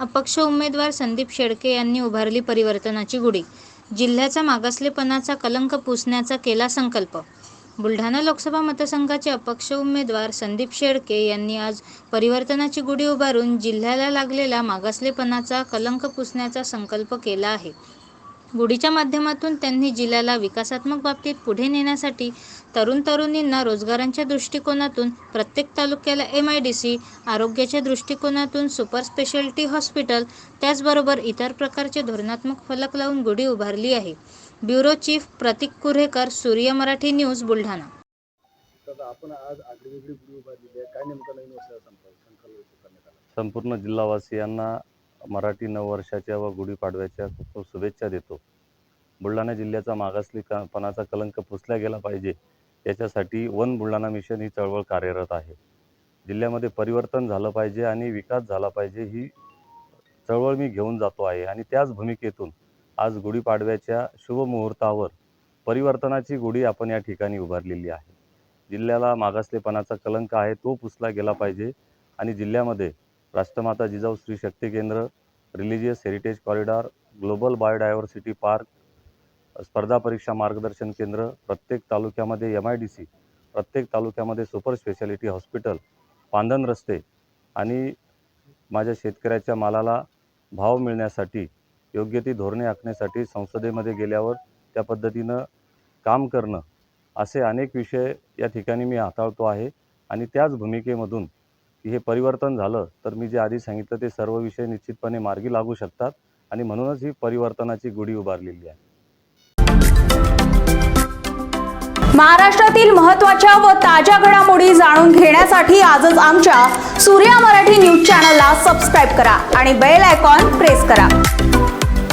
अपक्ष उमेदवार संदीप शेळके यांनी उभारली परिवर्तनाची गुढी. जिल्ह्याचा मागासलेपणाचा कलंक पुसण्याचा केला संकल्प. बुलढाणा लोकसभा मतदारसंघाचे अपक्ष उमेदवार संदीप शेळके यांनी आज परिवर्तनाची गुढी उभारून जिल्ह्याला लागलेला मागासलेपणाचा कलंक पुसण्याचा संकल्प केला आहे. गुढीच्या माध्यमातून त्यांनी जिल्ह्याला विकासात्मक बाबतीत पुढे नेण्यासाठी तरुण तरुणींना रोजगारांच्या दृष्टिकोनातून प्रत्येक तालुक्याला एम आय डी सी आरोग्याच्या दृष्टिकोनातून सुपर स्पेशालिटी हॉस्पिटल त्याचबरोबर इतर प्रकारचे धोरणात्मक फलक लावून गुढी उभारली आहे. ब्युरो चीफ प्रतीक कुऱ्हेकर सूर्य मराठी न्यूज बुलढाणा. आपण आज संपूर्ण जिल्हावासियांना मराठी नववर्षाच्या व गुढीपाडव्याच्या खूप खूप शुभेच्छा देतो. बुलढाणा जिल्ह्याचा मागासलेपणाचा कलंक पुसला गेला पाहिजे याच्यासाठी वन बुलढाणा मिशन ही चळवळ कार्यरत आहे. जिल्ह्यामध्ये परिवर्तन झालं पाहिजे आणि विकास झाला पाहिजे ही चळवळ मी घेऊन जातो आहे. आणि त्याच भूमिकेतून आज गुढीपाडव्याच्या शुभमुहूर्तावर परिवर्तनाची गुढी आपण या ठिकाणी उभारलेली आहे. जिल्ह्याला मागासलेपणाचा कलंक आहे तो पुसला गेला पाहिजे आणि जिल्ह्यामध्ये राष्ट्रमाता जिजाऊ स्त्री शक्ती केंद्र religious heritage corridor global biodiversity park स्पर्धा परीक्षा मार्गदर्शन केंद्र प्रत्येक तालुक्यामध्ये एम आय डी सी प्रत्येक तालुक्यामध्ये सुपर स्पेशालिटी हॉस्पिटल पांधन रस्ते आणि माझ्या शेतकऱ्याच्या मालाला भाव मिळण्यासाठी योग्य ती धोरणे आखण्यासाठी संसदेमध्ये गेल्यावर त्या पद्धतीनं काम करणं असे अनेक विषय या ठिकाणी मी हाताळतो आहे आणि त्याच भूमिकेमधून हे परिवर्तन झालं तर मी जे आधी सांगितलं ते सर्व विषय निश्चितपणे मार्गी लागू शकतात आणि म्हणूनच ही परिवर्तनाची गुढी उभारलेली आहे. महाराष्ट्रातील महत्त्वाच्या व ताज्या घडामोडी जाणून घेण्यासाठी आजच आमच्या सूर्या मराठी न्यूज चॅनलला सबस्क्राईब करा आणि बेल आयकॉन प्रेस करा.